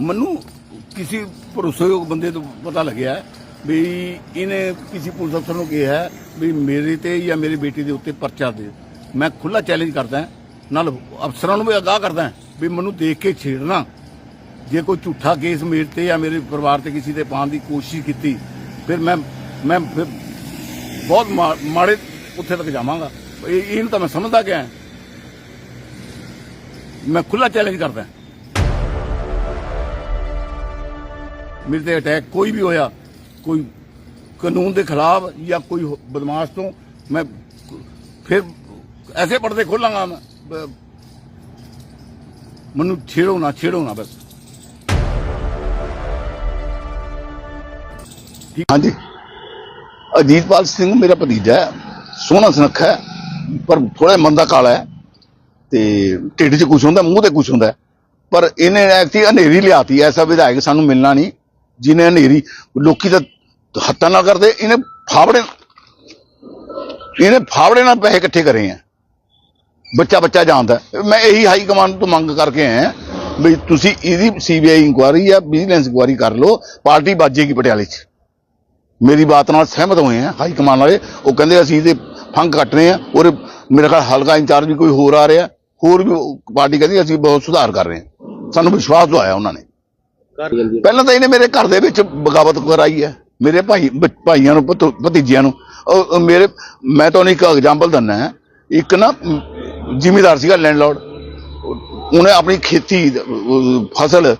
ਮੈਨੂੰ ਕਿਸੇ ਭਰੋਸੇਯੋਗ ਬੰਦੇ ਤੋਂ ਪਤਾ ਲੱਗਿਆ ਵੀ ਇਹਨੇ ਕਿਸੇ ਪੁਲਿਸ ਅਫਸਰ ਨੂੰ ਕਿਹਾ ਹੈ ਵੀ ਮੇਰੇ ਤੇ ਜਾਂ ਮੇਰੀ ਬੇਟੀ ਦੇ ਉੱਤੇ ਪਰਚਾ ਦੇ। ਮੈਂ ਖੁੱਲਾ ਚੈਲੰਜ ਕਰਦਾ ਨਾਲ ਅਫਸਰਾਂ ਨੂੰ ਵੀ ਅਗਾਹ ਕਰਦਾ ਵੀ ਮੈਨੂੰ ਦੇਖ ਕੇ ਛੇੜਨਾ। ਜੇ ਕੋਈ ਝੂਠਾ ਕੇਸ ਮੇਰੇ ਤੇ ਜਾਂ ਮੇਰੇ ਪਰਿਵਾਰ ਤੇ ਕਿਸੇ ਤੇ ਪਾਉਣ ਦੀ ਕੋਸ਼ਿਸ਼ ਕੀਤੀ, ਫਿਰ ਮੈਂ ਮੈਂ ਫਿਰ ਬਹੁਤ ਮਾ- ਮਾੜੇ ਉੱਥੇ ਤੱਕ ਜਾਵਾਂਗਾ। ਇਹ ਇਹਨੂੰ ਤਾਂ ਮੈਂ ਸਮਝਦਾ ਗਿਆ ਮੈਂ ਖੁੱਲਾ ਚੈਲੰਜ ਕਰਦਾ ਮੇਰੇ ਤੇ ਅਟੈਕ ਕੋਈ ਵੀ ਹੋਇਆ, ਕੋਈ ਕਾਨੂੰਨ ਦੇ ਖਿਲਾਫ ਜਾਂ ਕੋਈ ਬਦਮਾਸ਼ ਤੋਂ ਮੈਂ ਫਿਰ ਐਸੇ ਪਰਦੇ ਖੋਲਾਂਗਾ ਮੈਂ ਮੈਨੂੰ ਛੇੜੋ ਨਾ ਛੇੜੋ ਨਾ ਬਸ। ਹਾਂਜੀ। ਅਜੀਤਪਾਲ ਸਿੰਘ ਮੇਰਾ ਭਤੀਜਾ ਹੈ, ਸੋਹਣਾ ਸੁਨੱਖਾ ਹੈ, ਪਰ ਥੋੜਾ ਮੰਦਾ ਕਾਲਾ ਹੈ ਤੇ ਢਿੱਡ 'ਚ ਕੁਝ ਹੁੰਦਾ, ਮੂੰਹ ਤੇ ਕੁਝ ਹੁੰਦਾ ਪਰ ਇਹਨੇ ਐਕਚੁਅਲੀ ਹਨੇਰੀ ਲਿਆਤੀ, ਐਸਾ ਵਿਧਾਇਕ ਸਾਨੂੰ ਮਿਲਣਾ ਨਹੀਂ। ਜਿਹਨੇ ਹਨੇਰੀ, ਲੋਕੀ ਤਾਂ ਹੱਥਾਂ ਨਾਲ ਕਰਦੇ, ਇਹਨੇ ਫਾਵੜੇ ਇਹਨੇ ਫਾਵੜੇ ਨਾਲ ਪੈਸੇ ਇਕੱਠੇ ਕਰੇ ਆ। ਬੱਚਾ ਬੱਚਾ ਜਾਣਦਾ। ਮੈਂ ਇਹੀ ਹਾਈ ਕਮਾਂਡ ਤੋਂ ਮੰਗ ਕਰਕੇ ਆਇਆ ਵੀ ਤੁਸੀਂ ਇਹਦੀ ਸੀਬੀਆਈ ਇਨਕੁਆਰੀ ਜਾਂ ਵਿਜੀਲੈਂਸ ਇਨਕੁਆਰੀ ਕਰ ਲਓ, ਪਾਰਟੀ ਬਾਜੇਗੀ ਪਟਿਆਲੇ 'ਚ। ਮੇਰੀ ਬਾਤ ਨਾਲ ਸਹਿਮਤ ਹੋਏ ਆ ਹਾਈ ਕਮਾਂਡ ਵਾਲੇ। ਉਹ ਕਹਿੰਦੇ ਅਸੀਂ ਇਹਦੇ ਫੰਗ ਰਹੇ ਆ, ਔਰ ਮੇਰੇ ਖਿਆਲ ਹਲਕਾ ਇੰਚਾਰਜ ਵੀ ਕੋਈ ਹੋਰ ਆ ਰਿਹਾ, ਹੋਰ ਵੀ ਪਾਰਟੀ ਕਹਿੰਦੀ ਅਸੀਂ ਬਹੁਤ ਸੁਧਾਰ ਕਰ ਰਹੇ ਹਾਂ ਸਾਨੂੰ ਵਿਸ਼ਵਾਸ ਦਵਾਇਆ ਉਹਨਾਂ ਨੇ। ਪਹਿਲਾਂ ਤਾਂ ਇਹਨੇ ਮੇਰੇ ਘਰ ਦੇ ਵਿੱਚ ਬਗਾਵਤ ਕਰਾਈ ਹੈ ਮੇਰੇ ਭਾਈ ਭਾਈਆਂ ਨੂੰ ਭਤ- ਭਤੀਜਿਆਂ ਨੂੰ। ਉਹ- ਮੇਰੇ ਮੈਂ ਤੁਹਾਨੂੰ ਇੱਕ ਐਗਜ਼ਾਮਪਲ ਦਿੰਦਾ ਹੈ। ਇੱਕ ਨਾ ਜ਼ਿਮੀਦਾਰ ਸੀਗਾ ਲੈਂਡਲੌਰਡ ਉਹਨੇ ਆਪਣੀ ਖੇਤੀ ਫਸਲ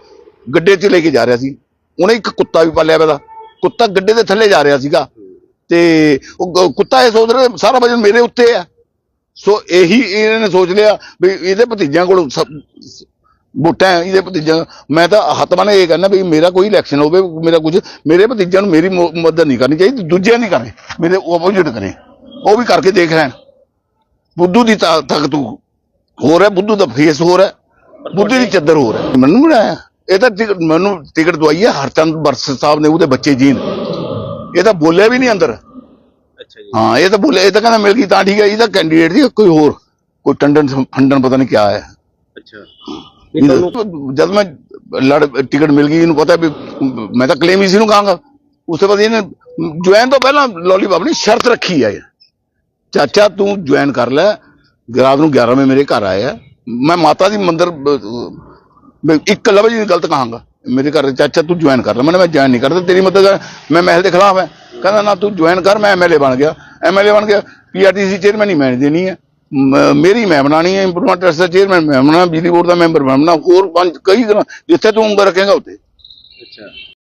ਗੱਡੇ 'ਚ ਲੈ ਕੇ ਜਾ ਰਿਹਾ ਸੀ। ਉਹਨੇ ਇੱਕ ਕੁੱਤਾ ਵੀ ਪਾਲਿਆ ਪਿਆ। ਕੁੱਤਾ ਗੱਡੇ ਦੇ ਥੱਲੇ ਜਾ ਰਿਹਾ ਸੀਗਾ। ਤੇ ਉਹ ਕੁੱਤਾ ਇਹ ਸੋਚ ਰਿਹਾ ਸਾਰਾ ਵਜਨ ਮੇਰੇ ਉੱਤੇ ਆ ਸੋ ਇਹੀ ਇਹਨਾਂ ਨੇ ਸੋਚ ਲਿਆ ਵੀ ਇਹਦੇ ਭਤੀਜਿਆਂ ਕੋਲ ਸਭ- ਵੋਟਾਂ ਇਹਦੇ ਭਤੀਜਾ ਮੈਂ ਤਾਂ ਹੱਥ ਬੰਨ੍ਹ ਇਹ ਕਹਿੰਦਾ ਵੀ ਮੇਰਾ ਕੋਈ ਇਲੈਕਸ਼ਨ ਹੋਵੇ ਮੇਰਾ ਕੁਝ ਮੇਰੇ ਭਤੀਜਿਆਂ ਨੂੰ ਮੇਰੀ ਮਦਦ ਨਹੀਂ ਕਰਨੀ ਚਾਹੀਦੀ ਦੂਜਿਆਂ ਦੀ ਕਰੇ ਮੇਰੇ ਆਪੋਜੀਟ ਕਰੇ। ਉਹ ਵੀ ਕਰਕੇ ਦੇਖ ਲੈਣ। ਬੁੱਧੂ ਦੀ ਤਾ- ਤਾਕਤ ਹੋਰ ਹੈ ਬੁੱਧੂ ਦਾ ਫੇਸ ਹੋਰ ਹੈ ਬੁੱਧੂ ਦੀ ਚੱਦਰ ਹੋਰ ਹੈ ਮੈਨੂੰ ਬਣਾਇਆ ਇਹ ਤਾਂ ਟਿਕਟ ਮੈਨੂੰ ਟਿਕਟ ਦਵਾਈ ਹੈ ਹਰਚੰਦ ਬਰਸ ਸਾਹਿਬ ਨੇ ਉਹਦੇ ਬੱਚੇ ਜੀਨ ਇਹ ਤਾਂ ਬੋਲਿਆ ਵੀ ਨਹੀਂ ਅੰਦਰ। ਅੱਛਾ ਜੀ। ਹਾਂ ਇਹ ਤਾਂ ਬੋਲੇ ਇਹ ਤਾਂ ਕਹਿੰਦਾ ਮਿਲ ਗਈ ਤਾਂ ਠੀਕ ਹੈ ਇਹਦਾ ਕੈਂਡੀਡੇਟ ਦੀ ਕੋਈ ਹੋਰ ਕੋਈ ਟੰਡਨ ਫੰਡਨ ਪਤਾ ਨਹੀਂ ਕਿਆ ਹੈ। ਅੱਛਾ। ਨਹੀਂ ਤੁਹਾਨੂੰ ਜਦ ਮੈਂ ਲੜ ਟਿਕਟ ਮਿਲ ਗਈ, ਇਹਨੂੰ ਪਤਾ ਵੀ, ਮੈਂ ਤਾਂ ਕਲੇਮ ਇਸੇ ਨੂੰ ਕਹਾਂਗਾ। ਉਸ ਤੋਂ ਬਾਅਦ ਇਹਨੇ ਜੁਆਇਨ ਤੋਂ ਪਹਿਲਾਂ ਲੋਲੀਪੌਪ ਨੇ ਸ਼ਰਤ ਰੱਖੀ ਹੈ ਚਾਚਾ, ਤੂੰ ਜੁਆਇਨ ਕਰ ਲੈ। ਰਾਤ ਨੂੰ 11 ਵਜੇ ਮੇਰੇ ਘਰ ਆਇਆ। ਮੈਂ ਮਾਤਾ ਦੀ ਮੰਦਰ ਮੈਂ ਇੱਕ ਲਫ਼ਜ਼ ਹੀ ਗਲਤ ਕਹਾਂਗਾ। ਮੇਰੇ ਘਰ ਚਾਚਾ, ਤੂੰ ਜੁਆਇਨ ਕਰ ਲੈ। ਮੈंने ਮੈਂ ਜੁਆਇਨ ਨਹੀਂ ਕਰਦਾ, ਤੇਰੀ ਮਦਦ ਕਰ- ਮੈਂ ਮਹਿਲ ਦੇ ਖਿਲਾਫ ਹੈ। ਕਹਿੰਦਾ, ਨਾ, ਤੂੰ ਜੁਆਇਨ ਕਰ, ਮੈਂ ਐਮਐਲਏ ਬਣ ਗਿਆ। ਐਮਐਲਏ ਬਣ ਗਿਆ ਪੀਆਰਟੀਸੀ ਚੇਅਰਮੈਨ ਹੀ ਮੈਂ ਦੇਣੀ ਹੈ ਮੇਰੀ ਮੈਂ ਬਣਾਣੀ ਹੈ ਇੰਪਰੂਵਮੈਂਟ ਟਰਸਟ ਦਾ ਚੇਅਰਮੈਨ ਮੈਂ ਬਣਾਉਣਾ ਬਿਜਲੀ ਬੋਰਡ ਦਾ ਮੈਂਬਰ ਮੈਂ ਬਣਾਉਣਾ ਹੋਰ ਪੰਜ, ਕਈ ਤਰ੍ਹਾਂ, ਜਿੱਥੇ ਤੂੰ ਉਂਗਲ ਰੱਖੇਗਾ ਉੱਥੇ। ਅੱਛਾ।